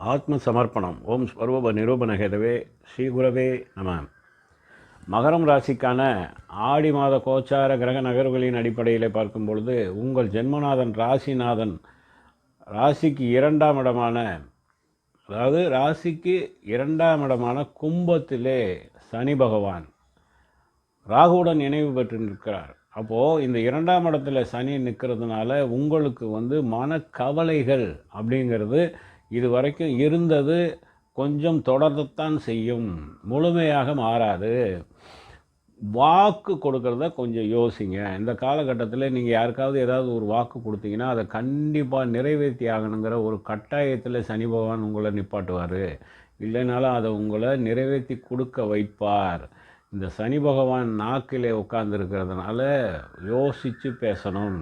ஆத்ம சமர்ப்பணம் ஓம் ஸ்வரூப நிரூபணகேதவே ஸ்ரீகுரவே ஸ்ரீ நம. மகரம் ராசிக்கான ஆடி மாத கோச்சார கிரக நகர்வுகளின் அடிப்படையில் பார்க்கும் பொழுது உங்கள் ஜென்மநாதன் ராசிநாதன் ராசிக்கு இரண்டாம் இடமான அதாவது ராசிக்கு இரண்டாம் இடமான கும்பத்திலே சனி பகவான் ராகுவுடன் நினைவு பெற்று நிற்கிறார் அப்போது இந்த இரண்டாம் இடத்துல சனி நிற்கிறதுனால உங்களுக்கு வந்து மனக்கவலைகள் அப்படிங்கிறது இது வரைக்கும் இருந்தது கொஞ்சம் தொடரத்தான் செய்யும். முழுமையாக மாறாது. வாக்கு கொடுக்கறத கொஞ்சம் யோசிங்க. இந்த காலகட்டத்தில் நீங்கள் யாருக்காவது ஏதாவது ஒரு வாக்கு கொடுத்தீங்கன்னா அதை கண்டிப்பாக நிறைவேற்றி ஆகணுங்கிற ஒரு கட்டாயத்தில் சனி பகவான் உங்களை நிப்பாட்டுவார். இல்லைனாலும் அதை உங்களை நிறைவேற்றி கொடுக்க வைப்பார். இந்த சனி பகவான் நாக்கிலே உட்கார்ந்துருக்கிறதுனால யோசித்து பேசணும்.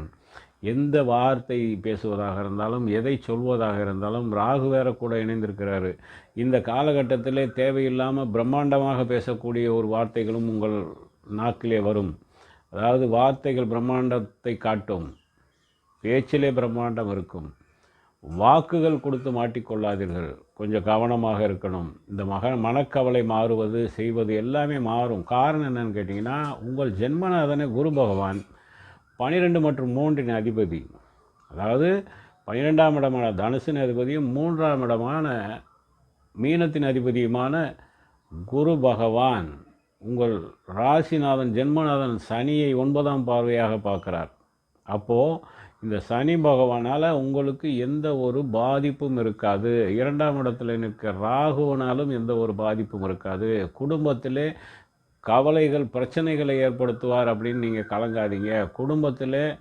எந்த வார்த்தை பேசுவதாக இருந்தாலும் எதை சொல்வதாக இருந்தாலும் ராகு வேற கூட இணைந்திருக்கிறாரு. இந்த காலகட்டத்தில் தேவையில்லாமல் பிரம்மாண்டமாக பேசக்கூடிய ஒரு வார்த்தைகளும் உங்கள் நாக்கிலே வரும். அதாவது வார்த்தைகள் பிரம்மாண்டத்தை காட்டும். பேச்சிலே பிரம்மாண்டம் இருக்கும். வாக்குகள் கொடுத்து மாட்டிக்கொள்ளாதீர்கள். கொஞ்சம் கவனமாக இருக்கணும். இந்த மக மனக்கவலை மாறுவது செய்வது எல்லாமே மாறும். காரணம் என்னன்னு கேட்டிங்கன்னா உங்கள் ஜென்மநாதனே குரு பகவான். பனிரெண்டு மற்றும் மூன்றின் அதிபதி. அதாவது பன்னிரெண்டாம் இடமான தனுசின் அதிபதியும் மூன்றாம் இடமான மீனத்தின் அதிபதியுமான குரு பகவான் உங்கள் ராசிநாதன் ஜென்மநாதன் சனியை ஒன்பதாம் பார்வையாக பார்க்குறார். அப்போது இந்த சனி பகவானால் உங்களுக்கு எந்த ஒரு பாதிப்பும் இருக்காது. இரண்டாம் இடத்துல நிற்க ராகுவனாலும் எந்த ஒரு பாதிப்பும் இருக்காது. குடும்பத்திலே கவலைகள் பிரச்சனைகளை ஏற்படுத்துவார் அப்படின்னு நீங்கள் கலங்காதீங்க. குடும்பத்தில்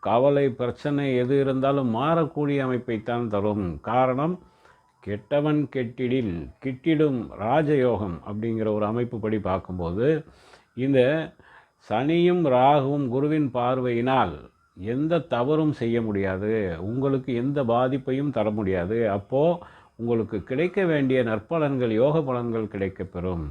கவலை பிரச்சனை எது இருந்தாலும் மாறக்கூடிய அமைப்பைத்தான் தரும். காரணம் கெட்டவன் கெட்டிடில் கிட்டிடும் ராஜயோகம் அப்படிங்கிற ஒரு அமைப்பு படி பார்க்கும்போது இந்த சனியும் ராகுவும் குருவின் பார்வையினால் எந்த தவறும் செய்ய முடியாது. உங்களுக்கு எந்த பாதிப்பையும் தர முடியாது. அப்போது உங்களுக்கு கிடைக்க வேண்டிய நற்பலன்கள் யோக பலன்கள் கிடைக்கப்பெறும்.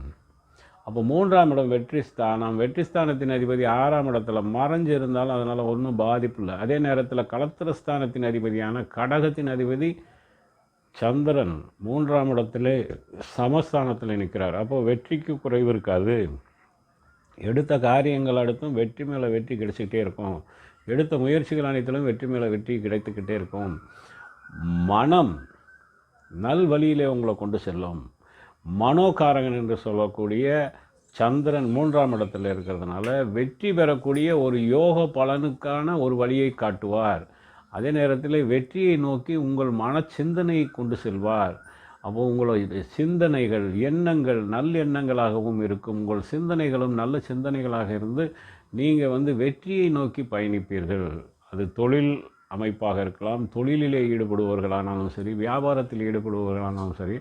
அப்போ மூன்றாம் இடம் வெற்றி ஸ்தானம். வெற்றி ஸ்தானத்தின் அதிபதி ஆறாம் இடத்துல மறைஞ்சு இருந்தாலும் அதனால் ஒன்றும் பாதிப்பு இல்லை. அதே நேரத்தில் களத்திர ஸ்தானத்தின் அதிபதியான கடகத்தின் அதிபதி சந்திரன் மூன்றாம் இடத்துல சமஸ்தானத்தில் நிற்கிறார் அப்போது வெற்றிக்கு குறைவு இருக்காது. எடுத்த காரியங்கள் அடுத்தும் வெற்றி மேலே வெற்றி கிடைச்சிக்கிட்டே இருக்கும். எடுத்த முயற்சிகள் அனைத்திலும் வெற்றி மேலே வெற்றி கிடைத்துக்கிட்டே இருக்கும். மனம் நல் வழியிலே உங்களை கொண்டு செல்லும். மனோகாரகன் என்று சொல்லக்கூடிய சந்திரன் மூன்றாம் இடத்தில் இருக்கிறதுனால வெற்றி பெறக்கூடிய ஒரு யோக பலனுக்கான ஒரு வழியை காட்டுவார். அதே நேரத்தில் வெற்றியை நோக்கி உங்கள் மன சிந்தனையை கொண்டு செல்வார். அப்போ உங்களுடைய சிந்தனைகள் எண்ணங்கள் நல்லெண்ணங்களாகவும் இருக்கும். உங்கள் சிந்தனைகளும் நல்ல சிந்தனைகளாக இருந்து நீங்கள் வந்து வெற்றியை நோக்கி பயணிப்பீர்கள். அது தொழில் அமைப்பாக இருக்கலாம் தொழிலிலே ஈடுபடுபவர்களானாலும் சரி வியாபாரத்தில் ஈடுபடுபவர்களானாலும் சரி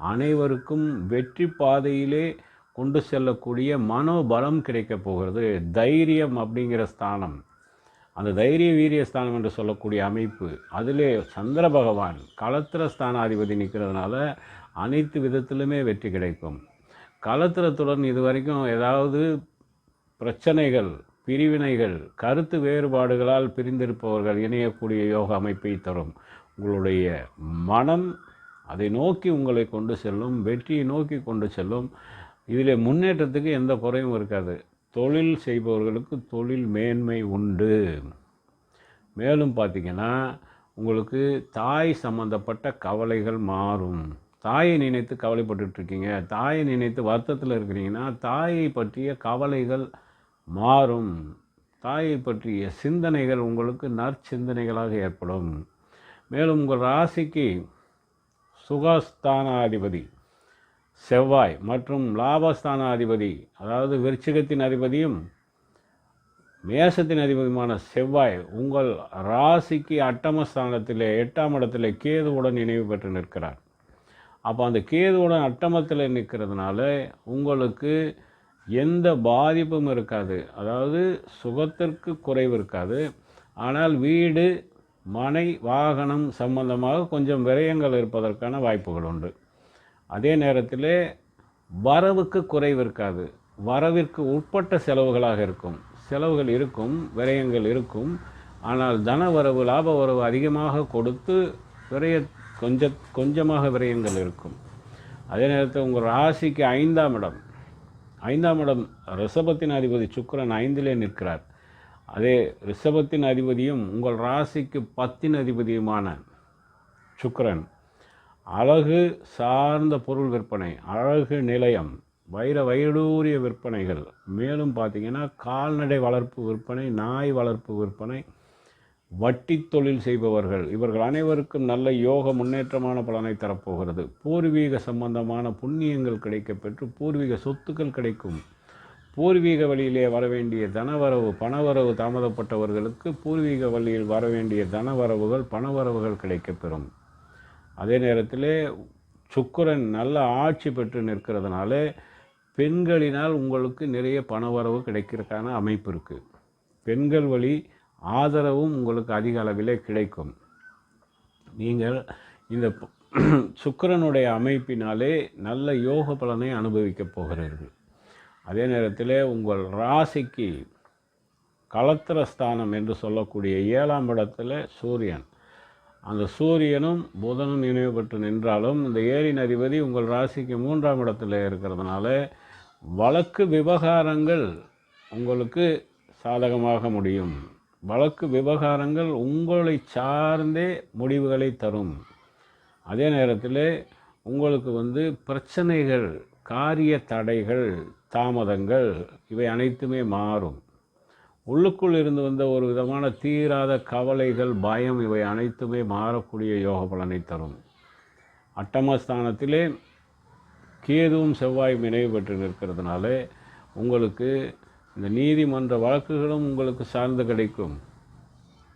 அனைவருக்கும் வெற்றி பாதையிலே கொண்டு செல்லக்கூடிய மனோபலம் கிடைக்கப் போகிறது. தைரியம் அப்படிங்கிற ஸ்தானம். அந்த தைரிய வீரிய ஸ்தானம் என்று சொல்லக்கூடிய அமைப்பு அதிலே சந்திர பகவான் களத்திர ஸ்தானாதிபதி நிற்கிறதுனால அனைத்து விதத்திலுமே வெற்றி கிடைக்கும். களத்திரத்துடன் இதுவரைக்கும் ஏதாவது பிரச்சனைகள் பிரிவினைகள் கருத்து வேறுபாடுகளால் பிரிந்திருப்பவர்கள் இணையக்கூடிய யோக அமைப்பை தரும். உங்களுடைய மனம் அதை நோக்கி உங்களை கொண்டு செல்லும் வெற்றியை நோக்கி கொண்டு செல்லும். இதில் முன்னேற்றத்துக்கு எந்த குறையும் இருக்காது. தொழில் செய்பவர்களுக்கு தொழில் மேன்மை உண்டு. மேலும் பார்த்திங்கன்னா உங்களுக்கு தாய் சம்பந்தப்பட்ட கவலைகள் மாறும். தாயை நினைத்து கவலைப்பட்டுட்ருக்கீங்க. தாயை நினைத்து வருத்தத்தில் இருக்கிறீங்கன்னா தாயை பற்றிய கவலைகள் மாறும். தாயை பற்றிய சிந்தனைகள் உங்களுக்கு நற்சிந்தனைகளாக ஏற்படும். மேலும் உங்கள் ராசிக்கு சுகஸ்தானாதிபதி செவ்வாய் மற்றும் லாபஸ்தானாதிபதி அதாவது விருச்சிகத்தின் அதிபதியும் மேசத்தின் அதிபதியுமான செவ்வாய் உங்கள் ராசிக்கு அட்டமஸ்தானத்தில் எட்டாம் இடத்துல கேதுவுடன் நினைவு பெற்று நிற்கிறார். அப்போ அந்த கேதுவுடன் அட்டமத்தில் நிற்கிறதுனால உங்களுக்கு எந்த பாதிப்பும் இருக்காது. அதாவது சுகத்திற்கு குறைவு இருக்காது. ஆனால் வீடு மனை வாகனம் சம்பந்தமாக கொஞ்சம் விரயங்கள் இருப்பதற்கான வாய்ப்புகள் உண்டு. அதே நேரத்தில் வரவுக்கு குறைவு இருக்காது. வரவிற்கு உட்பட்ட செலவுகளாக இருக்கும். செலவுகள் இருக்கும் விரயங்கள் இருக்கும். ஆனால் தன வரவு லாப வரவு அதிகமாக கொடுத்து விரைய கொஞ்சம் கொஞ்சமாக விரயங்கள் இருக்கும். அதே நேரத்தில் உங்கள் ராசிக்கு ஐந்தாம் இடம். ஐந்தாம் இடம் ரிஷபத்தின் அதிபதி சுக்கரன் ஐந்திலே நிற்கிறார். அதே ரிஷபத்தின் அதிபதியும் உங்கள் ராசிக்கு பத்தின் அதிபதியுமான சுக்கரன். அழகு சார்ந்த பொருள் விற்பனை அழகு நிலையம் வைர வைடூரிய விற்பனைகள். மேலும் பார்த்தீங்கன்னா கால்நடை வளர்ப்பு விற்பனை நாய் வளர்ப்பு விற்பனை வட்டி தொழில் செய்பவர்கள். இவர்கள் அனைவருக்கும் நல்ல யோக முன்னேற்றமான பலனை தரப்போகிறது. பூர்வீக சம்பந்தமான புண்ணியங்கள் கிடைக்கப்பெற்று பூர்வீக சொத்துக்கள் கிடைக்கும். பூர்வீக வழியிலே வர வேண்டிய தனவரவு பணவரவு தாமதப்பட்டவர்களுக்கு பூர்வீக வழியில் வர வேண்டிய தனவரவுகள் பணவரவுகள் கிடைக்கப்பெறும். அதே நேரத்தில் சுக்கிரன் நல்ல ஆட்சி பெற்று நிற்கிறதுனால பெண்களினால் உங்களுக்கு நிறைய பணவரவு கிடைக்கிறதுக்கான அமைப்பு இருக்குது பெண்கள் வழி ஆதரவும் உங்களுக்கு அதிக அளவிலே கிடைக்கும். நீங்கள் இந்த சுக்கரனுடைய அமைப்பினாலே நல்ல யோக பலனை அனுபவிக்கப் போகிறீர்கள். அதே நேரத்தில் உங்கள் ராசிக்கு களத்திரஸ்தானம் என்று சொல்லக்கூடிய ஏழாம் இடத்துல சூரியன். அந்த சூரியனும் புதனும் நினைவு பெற்று நின்றாலும் இந்த ஏரின் அதிபதி உங்கள் ராசிக்கு மூன்றாம் இடத்துல இருக்கிறதுனால வழக்கு விவகாரங்கள் உங்களுக்கு சாதகமாக முடியும். வழக்கு விவகாரங்கள் உங்களை சார்ந்தே முடிவுகளை தரும். அதே நேரத்தில் உங்களுக்கு வந்து பிரச்சனைகள் காரிய தடைகள் தாமதங்கள் இவை அனைத்துமே மாறும். உள்ளுக்குள் இருந்து வந்த ஒரு விதமான தீராத கவலைகள் பயம் இவை அனைத்துமே மாறக்கூடிய யோக பலனை தரும். அட்டமஸ்தானத்திலே கேதுவும் செவ்வாயும் இணைவு பெற்று நிற்கிறதுனாலே உங்களுக்கு இந்த நீதிமன்ற வழக்குகளும் உங்களுக்கு சார்ந்து கிடைக்கும்.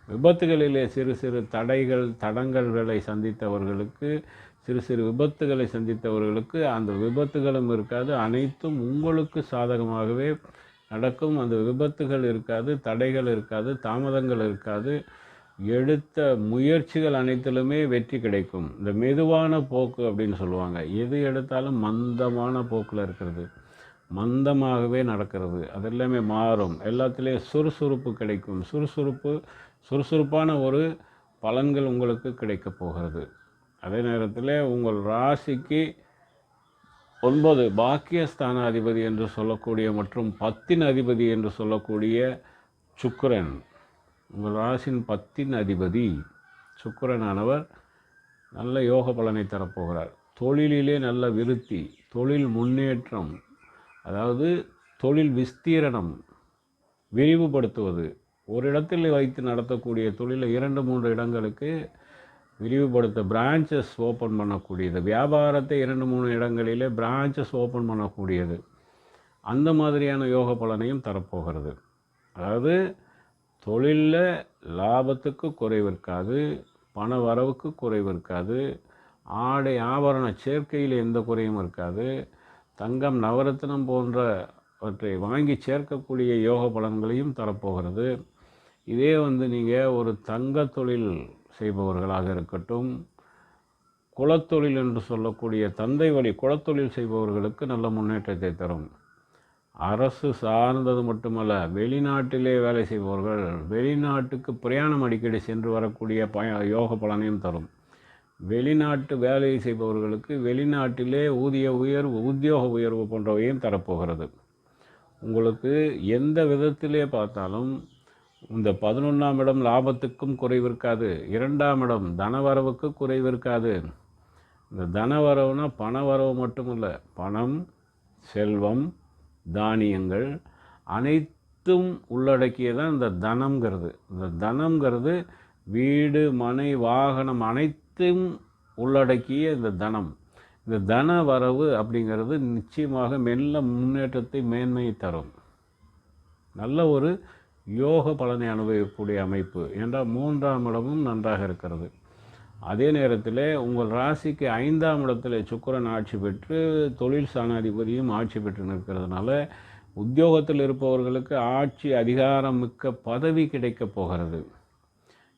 விபத்துகளிலே சிறு சிறு தடைகள் தடங்கல்களை சந்தித்தவர்களுக்கு சிறு சிறு விபத்துகளை சந்தித்தவர்களுக்கு அந்த விபத்துகளும் இருக்காது. அனைத்தும் உங்களுக்கு சாதகமாகவே நடக்கும். அந்த விபத்துகள் இருக்காது தடைகள் இருக்காது தாமதங்கள் இருக்காது. எடுத்த முயற்சிகள் அனைத்திலுமே வெற்றி கிடைக்கும். இந்த மெதுவான போக்கு அப்படின்னு சொல்லுவாங்க. எது எடுத்தாலும் மந்தமான போக்கில் இருக்கிறது. மந்தமாகவே நடக்கிறது. அது எல்லாமே மாறும். எல்லாத்துலேயும் சுறுசுறுப்பு கிடைக்கும். சுறுசுறுப்பு சுறுசுறுப்பான ஒரு பலன்கள் உங்களுக்கு கிடைக்கப் போகிறது. அதே நேரத்தில் உங்கள் ராசிக்கு ஒன்பது பாக்கியஸ்தான அதிபதி என்று சொல்லக்கூடிய மற்றும் பத்தின் அதிபதி என்று சொல்லக்கூடிய சுக்கரன். உங்கள் ராசியின் பத்தின் அதிபதி சுக்கரனானவர் நல்ல யோக பலனை தரப்போகிறார். தொழிலிலே நல்ல விருத்தி தொழில் முன்னேற்றம் அதாவது தொழில் விஸ்தீரணம் விரிவுபடுத்துவது. ஒரு இடத்தில் வைத்து நடத்தக்கூடிய தொழிலை இரண்டு மூன்று இடங்களுக்கு விரிவுபடுத்த பிரான்ச்சஸ் ஓப்பன் பண்ணக்கூடியது. வியாபாரத்தை இரண்டு மூணு இடங்களிலே பிரான்ச்சஸ் ஓப்பன் பண்ணக்கூடியது. அந்த மாதிரியான யோக பலனையும் தரப்போகிறது. அதாவது தொழிலில் லாபத்துக்கு குறைவு இருக்காது பண வரவுக்கு குறைவு இருக்காது ஆடை ஆபரண சேர்க்கையில் எந்த குறையும் இருக்காது தங்கம் நவரத்தினம் போன்றவற்றை வாங்கி சேர்க்கக்கூடிய யோக பலன்களையும் தரப்போகிறது. இதே வந்து நீங்கள் ஒரு தங்க தொழில் செய்பவர்களாக இருக்கட்டும். குலத்தொழில் என்று சொல்லக்கூடிய தந்தை வழி குலத்தொழில் செய்பவர்களுக்கு நல்ல முன்னேற்றத்தை தரும். அரசு சார்ந்தது மட்டுமல்ல வெளிநாட்டிலே வேலை செய்பவர்கள் வெளிநாட்டுக்கு பிரயாணம் அடிக்கடி சென்று வரக்கூடிய பய யோக பலனையும் தரும். வெளிநாட்டு வேலை செய்பவர்களுக்கு வெளிநாட்டிலே ஊதிய உயர்வு உத்தியோக உயர்வு போன்றவையும் தரப்போகிறது. உங்களுக்கு எந்த விதத்திலே பார்த்தாலும் இந்த பதினொன்றாம் இடம் லாபத்துக்கும் குறைவு இருக்காது. இரண்டாம் இடம் தனவரவுக்கு குறைவு இருக்காது. இந்த தனவரவுனா மட்டும் இல்லை பணம் செல்வம் தானியங்கள் அனைத்தும் உள்ளடக்கியதான் இந்த தனம்ங்கிறது. இந்த தனம்ங்கிறது வீடு மனை வாகனம் அனைத்தும் உள்ளடக்கிய இந்த தனம். இந்த தன வரவு அப்படிங்கிறது நிச்சயமாக மெல்ல முன்னேற்றத்தை மேன்மையை தரும். நல்ல ஒரு யோக பலனை அனுபவிக்கக்கூடிய அமைப்பு. என்றால் மூன்றாம் இடமும் நன்றாக இருக்கிறது. அதே நேரத்தில் உங்கள் ராசிக்கு ஐந்தாம் இடத்துல சுக்கரன் ஆட்சி பெற்று தொழில் சாணாதிபதியும் ஆட்சி பெற்று நிற்கிறதுனால உத்தியோகத்தில் இருப்பவர்களுக்கு ஆட்சி அதிகாரம் மிக்க பதவி கிடைக்கப் போகிறது.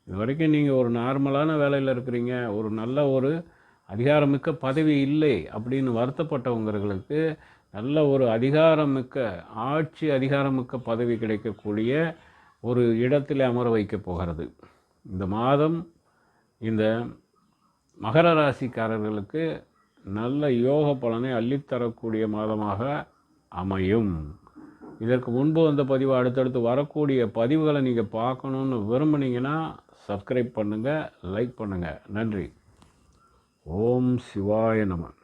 இது வரைக்கும் நீங்கள் ஒரு நார்மலான வேலையில் இருக்கிறீங்க ஒரு நல்ல ஒரு அதிகாரமிக்க பதவி இல்லை அப்படின்னு வருத்தப்பட்டவங்களுக்கு நல்ல ஒரு அதிகாரமிக்க ஆட்சி அதிகாரமிக்க பதவி கிடைக்கக்கூடிய ஒரு இடத்தில் அமர வைக்கப் போகிறது. இந்த மாதம் இந்த மகர ராசிக்காரர்களுக்கு நல்ல யோக பலனை அள்ளித்தரக்கூடிய மாதமாக அமையும். இதற்கு முன்பு வந்த பதிவு அடுத்தடுத்து வரக்கூடிய பதிவுகளை நீங்கள் பார்க்கணுன்னு விரும்புனீங்கன்னா சப்ஸ்கிரைப் பண்ணுங்கள் லைக் பண்ணுங்கள் நன்றி. ஓம் சிவாய நமன்